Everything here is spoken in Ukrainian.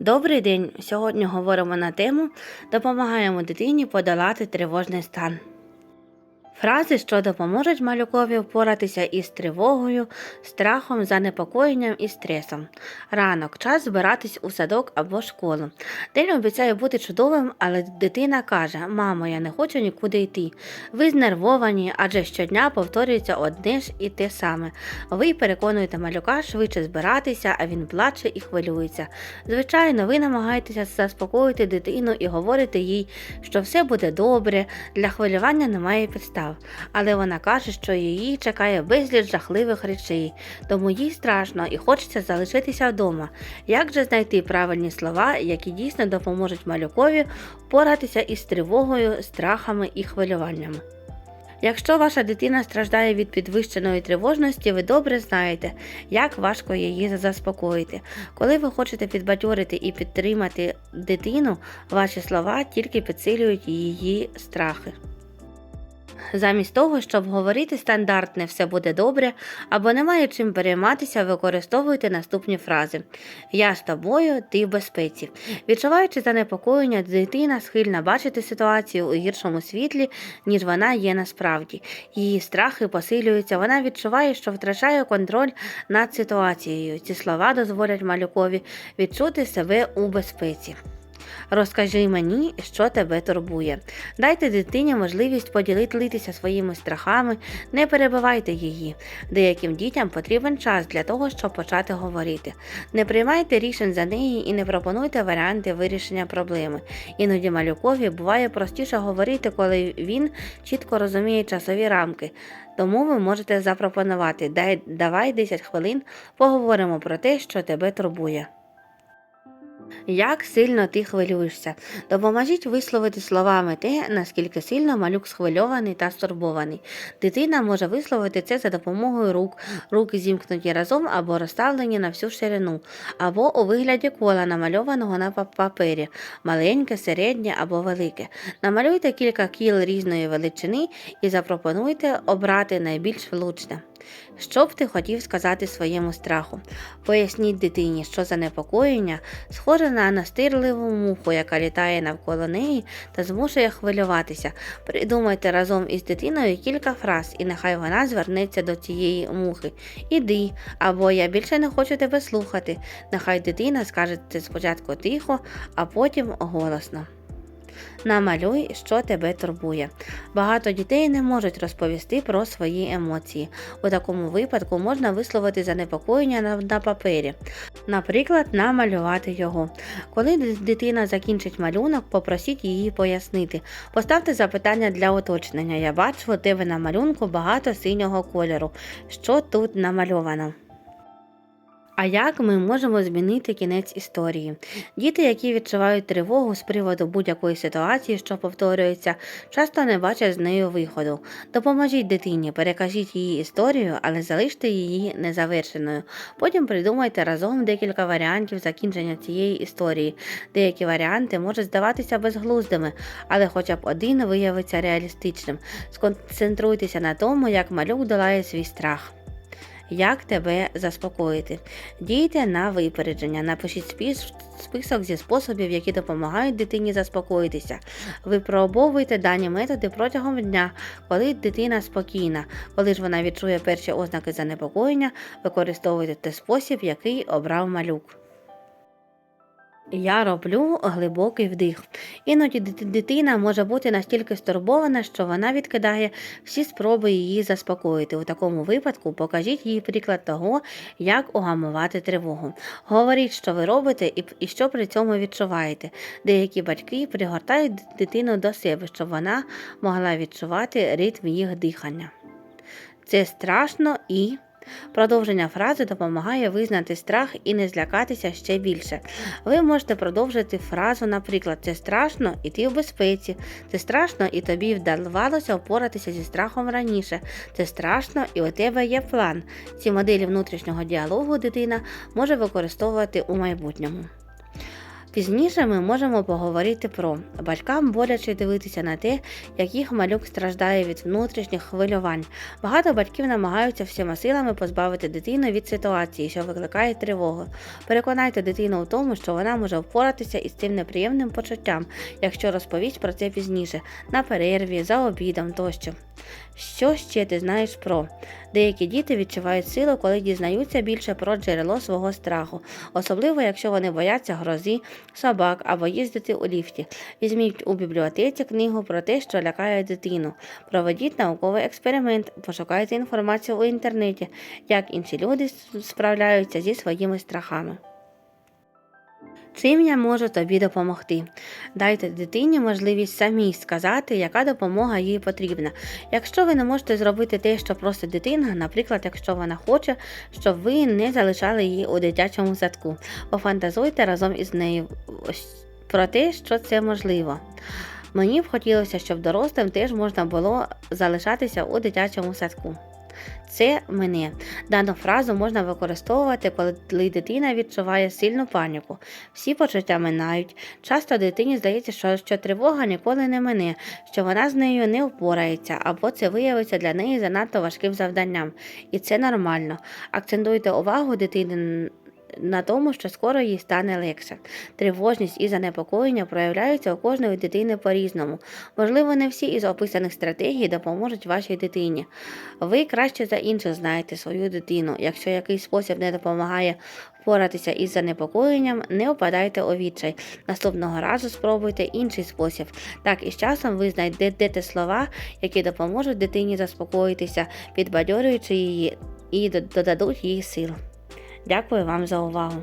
Добрий день! Сьогодні говоримо на тему Допомагаємо дитині подолати тривожний стан. Фрази, що допоможуть малюкові впоратися із тривогою, страхом, занепокоєнням і стресом. Ранок час збиратись у садок або школу. День обіцяє бути чудовим, але дитина каже: Мамо, я не хочу нікуди йти. Ви знервовані, адже щодня повторюється одне ж і те саме. Ви переконуєте малюка швидше збиратися, а він плаче і хвилюється. Звичайно, ви намагаєтеся заспокоїти дитину і говорите їй, що все буде добре, для хвилювання немає підстав. Але вона каже, що її чекає безліч жахливих речей, тому їй страшно і хочеться залишитися вдома. Як же знайти правильні слова, які дійсно допоможуть малюкові впоратися із тривогою, страхами і хвилюваннями? Якщо ваша дитина страждає від підвищеної тривожності, ви добре знаєте, як важко її заспокоїти. Коли ви хочете підбадьорити і підтримати дитину, ваші слова тільки підсилюють її страхи. Замість того, щоб говорити стандартне все буде добре або немає чим перейматися, використовуйте наступні фрази: Я з тобою, ти в безпеці. Відчуваючи занепокоєння, дитина схильна бачити ситуацію у гіршому світлі, ніж вона є насправді. Її страхи посилюються, вона відчуває, що втрачає контроль над ситуацією. Ці слова дозволять малюкові відчути себе у безпеці. Розкажи мені, що тебе турбує. Дайте дитині можливість поділитися своїми страхами, не перебивайте її. Деяким дітям потрібен час для того, щоб почати говорити. Не приймайте рішень за неї і не пропонуйте варіанти вирішення проблеми. Іноді малюкові буває простіше говорити, коли він чітко розуміє часові рамки. Тому ви можете запропонувати Дай, давай 10 хвилин, поговоримо про те, що тебе турбує. Як сильно ти хвилюєшся? Допоможіть висловити словами те, наскільки сильно малюк схвильований та стурбований. Дитина може висловити це за допомогою рук, руки зімкнуті разом або розставлені на всю ширину, або у вигляді кола, намальованого на папері, маленьке, середнє або велике. Намалюйте кілька кіл різної величини і запропонуйте обрати найбільш влучне. Що б ти хотів сказати своєму страху? Поясніть дитині, що занепокоєння схоже на настирливу муху, яка літає навколо неї та змушує хвилюватися. Придумайте разом із дитиною кілька фраз, і нехай вона звернеться до цієї мухи. Іди, або я більше не хочу тебе слухати. Нехай дитина скаже це спочатку тихо, а потім голосно. Намалюй, що тебе турбує. Багато дітей не можуть розповісти про свої емоції. У такому випадку можна висловити занепокоєння на, на папері, наприклад, намалювати його. Коли дитина закінчить малюнок, попросіть її пояснити. Поставте запитання для уточнення. Я бачу у тебе на малюнку багато синього кольору. Що тут намальовано? А як ми можемо змінити кінець історії? Діти, які відчувають тривогу з приводу будь-якої ситуації, що повторюється, часто не бачать з нею виходу. Допоможіть дитині, перекажіть її історію, але залиште її незавершеною. Потім придумайте разом декілька варіантів закінчення цієї історії. Деякі варіанти можуть здаватися безглуздими, але хоча б один виявиться реалістичним. Сконцентруйтеся на тому, як малюк долає свій страх. Як тебе заспокоїти? Дійте на випередження, напишіть список зі способів, які допомагають дитині заспокоїтися. Випробовуйте дані методи протягом дня, коли дитина спокійна. Коли ж вона відчує перші ознаки занепокоєння, використовуйте той спосіб, який обрав малюк. Я роблю глибокий вдих. Іноді дитина може бути настільки стурбована, що вона відкидає всі спроби її заспокоїти. У такому випадку покажіть їй приклад того, як угамувати тривогу. Говоріть, що ви робите і що при цьому відчуваєте. Деякі батьки пригортають дитину до себе, щоб вона могла відчувати ритм їх дихання. Це страшно і. Продовження фрази допомагає визнати страх і не злякатися ще більше. Ви можете продовжити фразу, наприклад, це страшно і ти в безпеці, це страшно і тобі вдавалося впоратися зі страхом раніше. Це страшно і у тебе є план. Ці моделі внутрішнього діалогу дитина може використовувати у майбутньому. Пізніше ми можемо поговорити про батькам боляче дивитися на те, як їх малюк страждає від внутрішніх хвилювань. Багато батьків намагаються всіма силами позбавити дитину від ситуації, що викликає тривогу. Переконайте дитину у тому, що вона може впоратися із цим неприємним почуттям, якщо розповість про це пізніше, на перерві, за обідом тощо. Що ще ти знаєш про? Деякі діти відчувають силу, коли дізнаються більше про джерело свого страху, особливо якщо вони бояться грози, собак або їздити у ліфті. Візьміть у бібліотеці книгу про те, що лякає дитину. Проведіть науковий експеримент, пошукайте інформацію у інтернеті, як інші люди справляються зі своїми страхами. Чим я можу тобі допомогти? Дайте дитині можливість самій сказати, яка допомога їй потрібна. Якщо ви не можете зробити те, що просить дитина, наприклад, якщо вона хоче, щоб ви не залишали її у дитячому садку, пофантазуйте разом із нею про те, що це можливо. Мені б хотілося, щоб дорослим теж можна було залишатися у дитячому садку. Це мене. Дану фразу можна використовувати, коли дитина відчуває сильну паніку. Всі почуття минають. Часто дитині здається, що, що тривога ніколи не мине, що вона з нею не впорається, або це виявиться для неї занадто важким завданням. І це нормально. Акцентуйте увагу дитини на тому, що скоро їй стане легше. Тривожність і занепокоєння проявляються у кожної дитини по-різному. Можливо, не всі із описаних стратегій допоможуть вашій дитині. Ви краще за інших знаєте свою дитину. Якщо якийсь спосіб не допомагає впоратися із занепокоєнням, не впадайте у відчай. Наступного разу спробуйте інший спосіб. Так і з часом ви знайдете слова, які допоможуть дитині заспокоїтися, підбадьорюючи її і додадуть їй сил. Дякую вам за увагу.